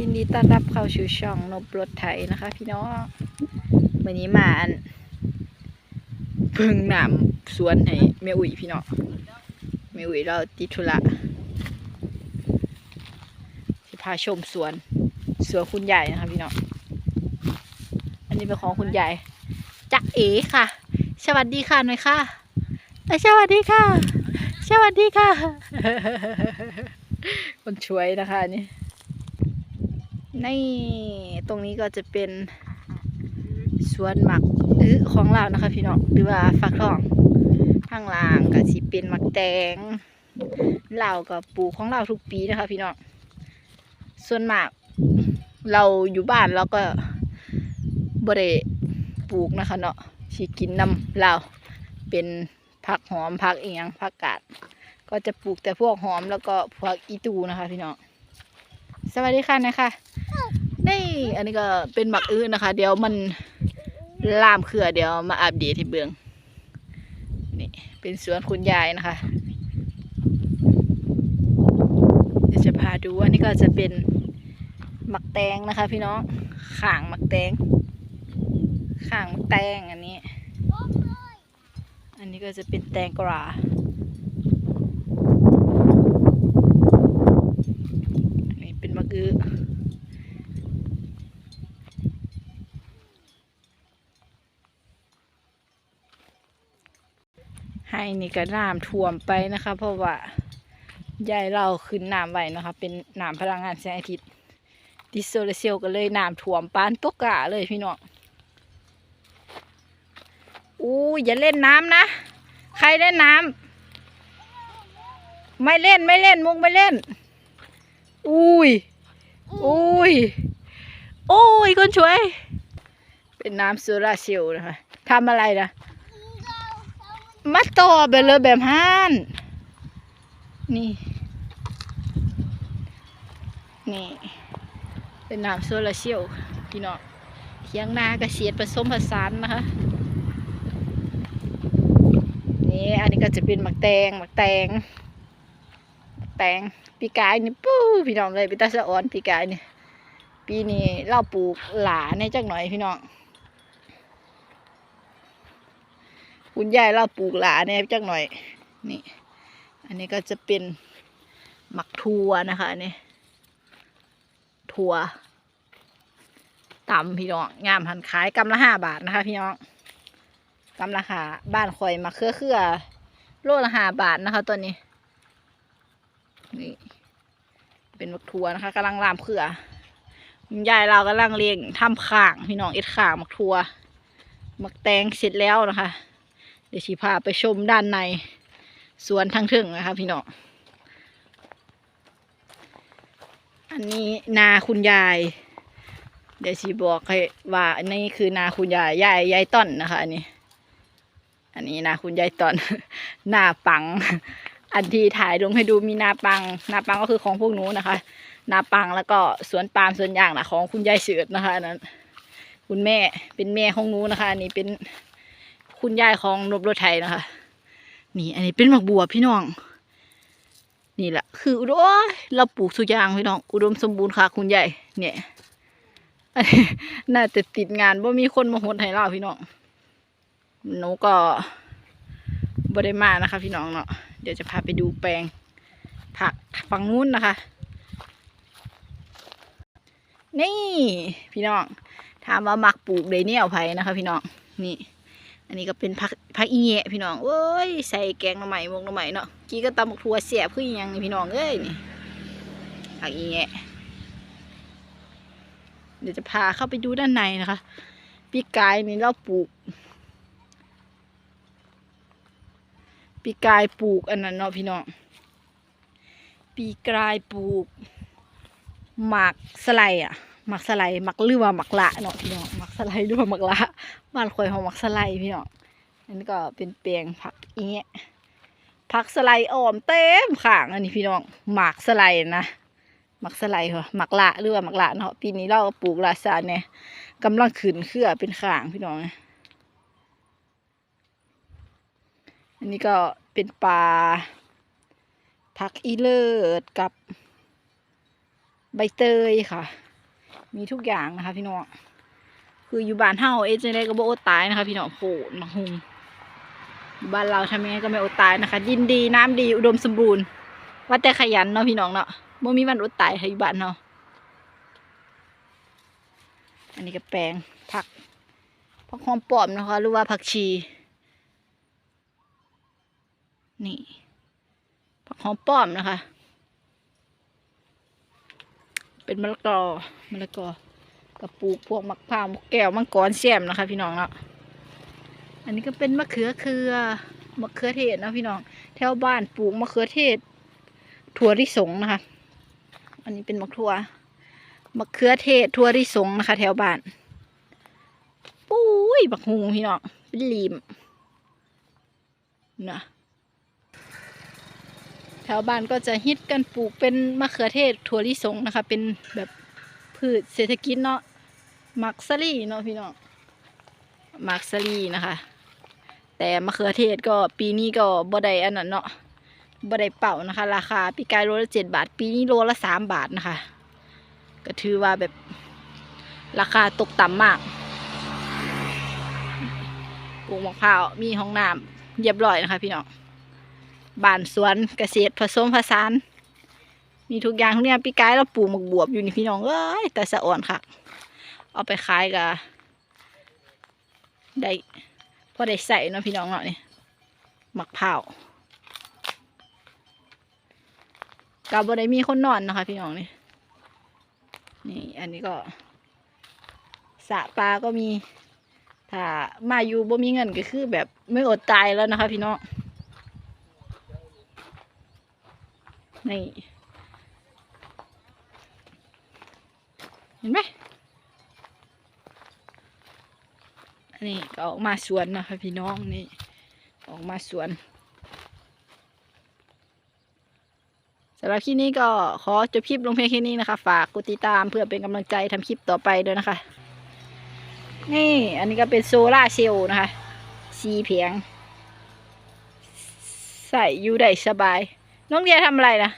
ยินดีต้อนรับเข้าสู่ช่องนบรถไถนะคะ พี่น้องวันนี้มาอันเพิ่งน้ำสวนให้แม่อุ่ยพี่น้องแม่อุ่ยเราติดธุระจะพาชมสวนสวนคุณยายนะคะพี่น้องอันนี้เป็นของคุณยายจักเอ๋ค่ะ สวัสดีค่ะหน่อยค่ะสวัสดีค่ะ สวัสดีค่ะ คนช่วยนะคะอัน นี่นี่ตรงนี้ก็จะเป็นสวนหมักอื้อของเรานะคะ พี่น้องหรือว่าฟักทองข้างล่างก็สิเป็นหมักแตงเราก็ปลูกของเราทุกปีนะคะ พี่น้องส่วนมากเราอยู่บ้านเราก็บริปลูกนะคะเนาะสิกินน้ำเราเป็นผักหอมผักเอียงผักกาดก็จะปลูกแต่พวกหอมแล้วก็พวกอีตูนะคะ พี่น้องสวัสดีค่ะนะคะ นี่อันนี้ก็เป็นหมักอื้อนะคะ เดี๋ยวมันล่ามเขื่อเดี๋ยวมาอัปเดตให้เบืองนี่เป็นสวนคุณยายนะคะเดี๋ยวจะพาดูอันนี้ก็จะเป็นหมักแตงนะคะ พี่น้องข่างหมักแตงข่างหมักแตงอันนี้ อันนี้ก็จะเป็นแตงกวาอันนี้เป็นมะกือ ให้ นี่ก็น้ำท่วมไปนะคะ เพราะว่ายายเราขึ้นน้ำไว้นะคะ เป็นน้ำพลังงานแสงอาทิตย์ดิโซลาร์เซลล์ก็เลยน้ำท่วมปานตกกะเลยพี่น้องอู้ยอย่าเล่นน้ำนะ ใครเล่นน้ำไม่เล่นไม่เล่นมุกไม่เล่น อุ้ยอุ้ยโอ้ยคนช่วย เป็นน้ำโซลาร์เซลล์นะคะทำอะไรนะ มาต่อไปเลยแบบห้านนี่ นี่ เป็นน้ำโซลาร์เซลล์พี่น้องเทียงนาเกษตรผสมผสานนะคะ นี่อันนี้ก็จะเป็นหมักแตงหมักแตงหมักแตงปีกายนี่ปู้พี่น้องเลยปีตาสะออนปีกายนี่ปีนี้เราปลูกหลาในจักหน่อยพี่น้อง คุณยายเราปลูกหลาเนี่ยจักหน่อย นี่ อันนี้ก็จะเป็นหมักทัวนะคะอันนี้ทัวตำพี่น้องงามหันขายกำละห้าบาทนะคะ พี่น้องกำราคาบ้านคอยมาเครือเครือโลละห้าบาทนะคะตัวนี้นี่เป็นหมักทัวนะคะกำลังลามเครือคุณยายเรากำลังเลี้ยงทำข่างพี่น้องเอ็ดข่างหมักทัวหมักแตงเสร็จแล้วนะคะ ดี๋ยวชีพาไปชมด้านในสวนทั้งถึงนะคะพี่น้องอันนี้นาคุณยาย เดี๋ยวชีบอกให้ว่าอันนี้คือนาคุณยายยายยายต้นนะคะ อันนี้ อันนี้นาคุณยายต้นนาปัง อันที่ถ่ายลงให้ดูมีนาปังนาปังก็คือของพวกหนูนะคะ นาปังแล้วก็สวนปาล์มสวนยางนะของคุณยายเสือดนะคะอันนั้น คุณแม่เป็นแม่ของหนูนะคะ อันนี้เป็น คุณยายของนบรถไทยนะคะ นี่ อันนี้เป็นหมักบัวพี่น้อง นี่แหละคืออุดมเราปลูกสุยางพี่น้อง อุดมสมบูรณ์ค่ะ คุณยายเนี่ยอันนี้น่าจะติดงานว่ามีคนมาหดให้เราพี่น้องหนูก็บ่ได้มานะคะ พี่น้องเนาะเดี๋ยวจะพาไปดูแปลงผักฝั่งนู้นนะคะ นี่ พี่น้องถามว่ามักปลูกได้เนียเอาไผนะคะ พี่น้องนี่ นนี้ก็เป็นผักผักอีแงะพี่น้องเอ้ยใส่แกงหน่อไม้มกหน่อไม้เนาะกี้ก็ตำบักทัวเสียบคืออหยังพี่น้องเอ้ยนี่ผักอีแงะเดี๋ยวจะพาเข้าไปดูด้านในนะคะปีกายนี่เราปลูกปีกายปลูกอันนั้นเนาะพี่น้องปีกายปลูกหมากสไลอะหมักสไลหมักหรือหมักละเนาะพี่น้องหมักสไลด์หรือว่าหมักละ บ้านคอยขอมักสไลพี่น้องอันนี้ก็เป็นเปียงผักอีเงี้ยผักสไลอ่อมเต็มข้างอันนี้พี่น้องหมากสไลนะหมักสไลด์เหมักละหรือว่าหมักละเนาะปีนี้เราปลูกลาซานเนี่ยกำลังขึ้นเครือเป็นขางพี่น้องอันนี้ก็เป็นปลาผักอีเลิศกับใบเตยค่ะ มีทุกอย่างนะคะพี่น้อง คืออยู่บ้านเฮาเอเจนได้ก็บ่อดตายนะคะพี่น้องโผล่มาหุงอยู่บ้านเราทำยังไงก็ไม่อดตายนะคะดินดีน้ำดีอุดมสมบูรณ์ว่าแต่ขยันเนาะพี่น้องเนาะบ่มีวันอดตายค่ะอยู่บ้านเนาะอันนี้ก็แปลงผักผักหอมปอมนะคะ หรือว่าผักชี นี่ผักหอมปอมนะคะ เป็นมะละกอมะละกอ กระปลูกพวกมะพร้าวแก้วมังกรแซมนะคะ พี่น้องเนาะอันนี้ก็เป็นมะเขือเครือมะเขือเทศนะพี่น้อง แถวบ้านปลูกมะเขือเทศ ถั่วลิสงนะคะ อันนี้เป็นมะถั่วมะเขือเทศถั่วลิสงนะคะ แถวบ้านปุ้ยบักฮุงพี่น้องเป็นลีมนะแถวบ้านก็จะฮิตกันปลูกเป็นมะเขือเทศถั่วลิสงนะคะ เป็นแบบ พืชเศรษฐกิจเนาะมักซารี่เนาะพี่น้องมักซารี่นะคะ แต่มะเขือเทศก็ปีนี้ก็บ่ได้อันนั้นเนาะบ่ได้เป่านะคะ ราคาปีกายโลละเจ็ดบาท ปีนี้โลละสามบาทนะคะ ก็ถือว่าแบบราคาตกต่ำมากปลูกมะพร้าวมีห้องน้ำเรียบร้อยนะคะ พี่น้องบ้านสวนเกษตรผสมผสาน มีทุกอย่างทุกอย่างปีกายเราปลูกหมกบวบอยู่นี่พี่น้องเอ้ยแต่สะอ่อนค่ะ เอาไปขายก็ได้พอได้ใส่เนาะพี่น้องเนาะนี่หมักเผากับบได้มีคนนอนนะคะพี่น้องนี่นี่อันนี้ก็สะปลาก็มี ถ้ามาอยู่บ่มีเงินก็คือแบบไม่อดตายแล้วนะคะพี่น้องนี่ ห็นไหมอันนี้ก็ออกมาสวนนะคะพี่น้องนี่ออกมาสวนสำหรับคลิปนี้ก็ขอจบคลิปลงเพียงแค่นี้นะคะ ฝากกดติดตามเพื่อเป็นกำลังใจทำคลิปต่อไปด้วยนะคะ นี่อันนี้ก็เป็นโซล่าเซลล์นะคะสีเพียง ใส่อยู่ได้สบาย น้องเดียทำอะไรนะ